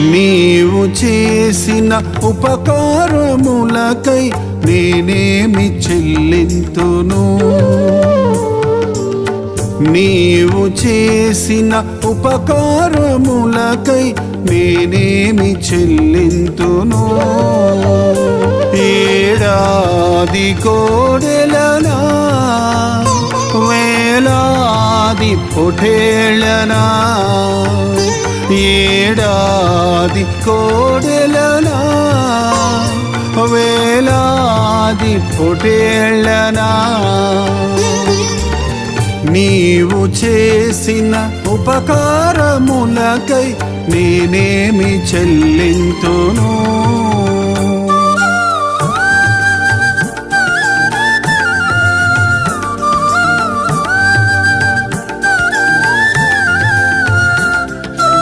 నీవు చేసిన ఉపకారములకై నేనేమి చెల్లింతును? నీవు చేసిన ఉపకారములకై నేనేమి చెల్లింతును? ఏడాది కోడెలనా? వేలాది పొఠేళనా ఏడాది కోడెలనా? వేలాది పొటేళ్ళనా నీవు చేసిన ఉపకారములకై నేనేమి చెల్లింతును?